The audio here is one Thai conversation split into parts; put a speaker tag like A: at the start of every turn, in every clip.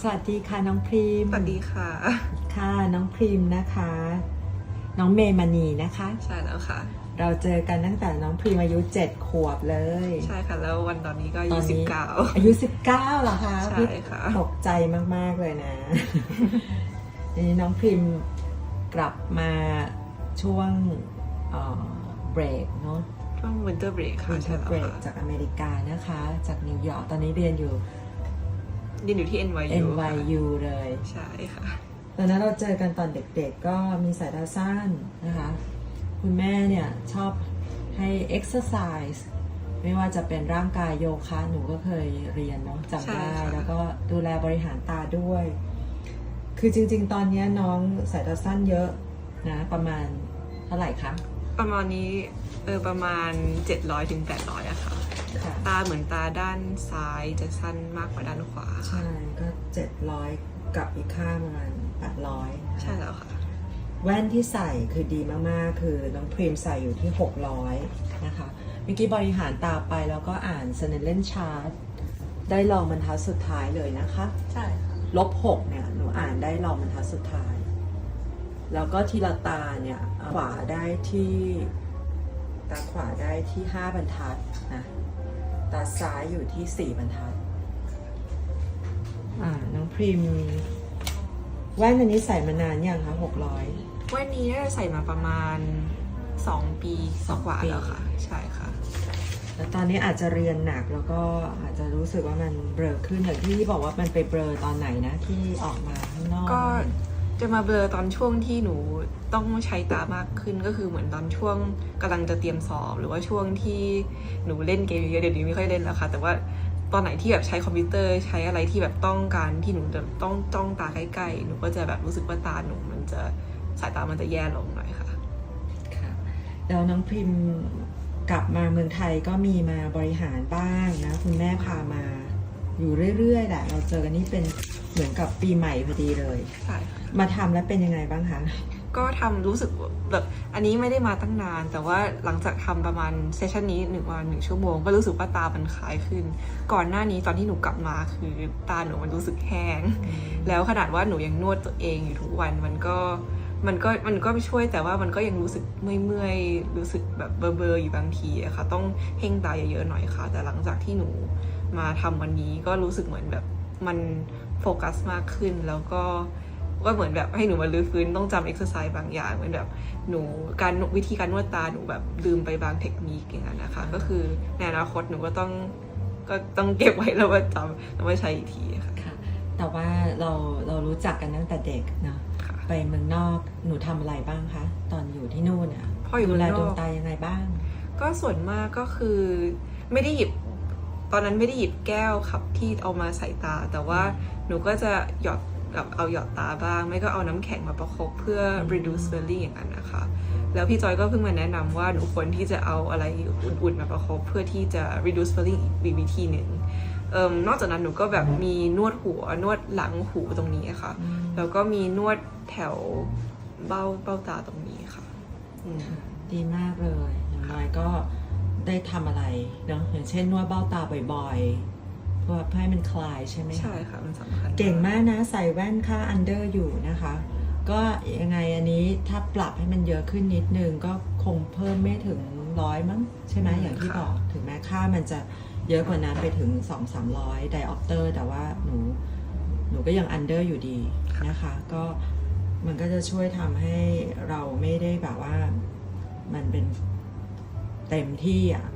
A: สวัสดีค่ะน้องพริม
B: สวัสดีค่ะ
A: ค่ะน้องพริมนะคะ น้องเมย์มณีนะคะ
B: ใช่แล้วค่ะ
A: เราเจอกันตั้งแต่น้องพริมอายุเจ็ดขวบเลย
B: ใช่ค่ะ แล้ววันตอนนี้ก็อา
A: ต
B: ยุ
A: อน
B: สิบ
A: นี้
B: เก้า
A: อายุสิบเก้าเหรอคะ
B: ใช่
A: พี่
B: ค่ะ
A: ตกใจมาก ๆ เลยนะทีนี้น้องพริมกลับมาช่วงเบรกเนาะ
B: ช่วง winter break ค่ะ
A: วินเท
B: ใช่
A: อร์
B: แล้ว
A: เบรก
B: ค่ะ
A: จากอเมริกานะคะ จากนิวยอร์กตอนนี้เรียนอยู่
B: เรียนอยู่ที่ NYU ค่ะ
A: NYU เลย
B: ใช่ค่ะ
A: ตอนนั้นเราเจอกันตอนเด็กๆ ก็มีสายตาสั้นนะคะ คุณแม่เนี่ยชอบให้ exercise ไม่ว่าจะเป็นร่างกายโยคะหนูก็เคยเรียนเนาะจำได้
B: ใช่ค่ะ
A: แล้วก็ดูแลบริหารตาด้วย คือจริงๆ ตอนเนี้ยน้องสายตาสั้นเยอะนะประมาณเท่าไหร่คะ
B: ประมาณนี้เออประมาณ 700ถึง800อะค่ะ
A: ค่ะ
B: ตาเหมือนตาด้านซ้ายจะสั้นมากกว่าด้านขวาค่ะ
A: ใช่ก็เจ็ดร้อยกับอีกข้างประมาณแปดร้อย
B: ใช่แล้วค่ะ
A: แว่นที่ใส่คือดีมากๆ คือน้องพรีมใส่อยู่ที่ 600 นะคะเมื่อกี้บริหารตาไปแล้วก็อ่านเซนเล่นชาร์ตได้ลองบรรทัดสุดท้ายเลยนะคะ
B: ใช่ค่ะ
A: ลบ6เนี่ย หนูอ่านได้ลองบรรทัดสุดท้าย แล้วก็ทีละตาเนี่ยขวาได้ที่ ตาขวาได้ที่5บรรทัดนะ ตาซ้ายอยู่ที่4บรรทัด อ่า น้องพริมแว่นอันนี้ใส่มานานยังคะ600
B: วันนี้น่าจะใส่มาประมาณ2ปีสองกว่า
A: ปี
B: แล้วค่ะ ใช่ค่ะ
A: แล้วตอนนี้อาจจะเรียนหนักแล้วก็อาจจะรู้สึกว่ามันเบลอขึ้นอย่างที่บอกว่ามันไปเบลอตอนไหนนะที่ออกมาข้างนอก
B: ก็ จะมาเบลอตอนช่วงที่หนูต้องใช้ตามากขึ้นก็คือเหมือนตอนช่วงกำลังจะเตรียมสอบ หรือว่าช่วงที่หนูเล่นเกมเยอะเดี๋ยวนี้ไม่ค่อยเล่นแล้วค่ะ แต่ว่าตอนไหนที่แบบใช้คอมพิวเตอร์ใช้อะไรที่แบบต้องการที่หนูจะต้องจ้องตาใกล้ๆหนูก็จะแบบรู้สึกว่าตาหนูมันจะสายตามันจะแย่ลงหน่อยค่ะ
A: ค่ะแล้วน้องพิมกลับมาเมืองไทยก็มีมาบริหารบ้างนะ คุณแม่พามา อยู่เรื่อยๆแหละเราเจอกันนี่เป็นเหมือนกับปีใหม่พอดีเลย
B: ใช่ค่ะ
A: มาทำแล้วเป็นยังไงบ้างคะ
B: ก็ทำรู้สึกแบบอันนี้ไม่ได้มาตั้งนาน แต่ว่าหลังจากทำประมาณเซสชันนี้หนึ่งวันหนึ่งชั่วโมง ก็รู้สึกว่าตามันคล้ายขึ้น ก่อนหน้านี้ตอนที่หนูกลับมาคือตาหนูมันรู้สึกแห้ง แล้วขนาดว่าหนูยังนวดตัวเองอยู่ทุกวันมันก็ มันก็มันก็ช่วยแต่ว่ามันก็ยังรู้สึกเมื่อยๆรู้สึกแบบเบลอๆอยู่บางทีอะค่ะ ต้องเพ่งตาเยอะๆหน่อยค่ะ แต่หลังจากที่หนูมาทำวันนี้ก็รู้สึกเหมือนแบบมันโฟกัสมากขึ้นแล้วก็ก็เหมือนแบบให้หนูมาลื้อฟื้นต้องจำเอ็กซ์ไซส์บางอย่างเหมือนแบบหนูการวิธีการนวดตาหนูแบบลืมไปบางเทคนิคอย่างนั้นนะคะ ก็คือในอนาคตหนูก็ต้องก็ต้องเก็บไว้แล้วว่าจำแล้วมาใช้อีกทีค่ะ
A: แต่ว่าเราเรารู้จักกันตั้งแต่เด็กเนาะ ไปเมืองนอกหนูทำอะไรบ้างคะ ตอนอยู่ที่นู่นอะ
B: พออยู่
A: ดู
B: เมื
A: แล
B: องน
A: ดวง
B: อก
A: ตายังไงบ้าง
B: ก็ส่วนมากก็คือไม่ได้หยิบ ตอนนั้นไม่ได้หยิบแก้วครับที่เอามาใส่ตา แต่ว่าหนูก็จะหยอดแบบเอาหยอดตาบ้าง ไม่ก็เอาน้ำแข็งมาประคบเพื่อ reduce swelling อย่างนั้นนะคะ แล้วพี่จอยก็เพิ่งมาแนะนำว่าหนูควรที่จะเอาอะไรอุ่นๆมาประคบเพื่อที่จะ reduce swelling อีกวิธีหนึ่งเอิ่ม นอกจากนั้นหนูก็แบบมีนวดหัวนวดหลังหูตรงนี้ค่ะ แล้วก็มีนวดแถวเบ้าเบ้าตาตรงนี้ค่ะอืม
A: ดีมากเลยอย่างน้อยก็ได้ทำอะไรเนาะอย่างเช่นนวดเบ้าตาบ่อยๆ เพื่อให้มันคลายใช่ไหมคะ
B: ใช่ค่ะมันสำคัญ
A: เก่งมากนะใส่แว่นค่าอันเดอร์อยู่นะคะ ก็ยังไงอันนี้ถ้าปรับให้มันเยอะขึ้นนิดนึงก็คงเพิ่มไม่ถึงร้อยมั้งใช่ไหมอย่างที่บอกถึงแม้ค่ามันจะ เยอะกว่านั้นไปถึง 2 3 0 0ไดออปเตอร์ แต่ว่าหนูหนูก็ยังอันเดอร์อยู่ดีนะคะ ก็มันก็จะช่วยทำให้เราไม่ได้แบบว่ามันเป็นเต็มที่อะ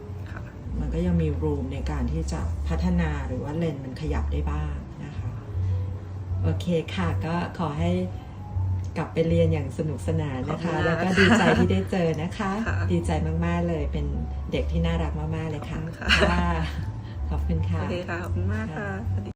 A: มันก็ยังมีรูมในการที่จะพัฒนาหรือว่าเลนส์มันขยับได้บ้างนะคะ โอเคค่ะก็ขอให้ กลับไปเรียนอย่างสนุกสนานนะคะ
B: ขอบคุณมาก
A: แล้วก็ดีใจที่ได้เจอนะคะ
B: ค่ะ
A: ดีใจมากๆเลยเป็นเด็กที่น่ารักมากๆเลยค่ะ
B: ขอบคุณค่ะ
A: ขอบคุณค่ะ
B: โอเคค่ะขอบคุณมากค่ะสวัสดี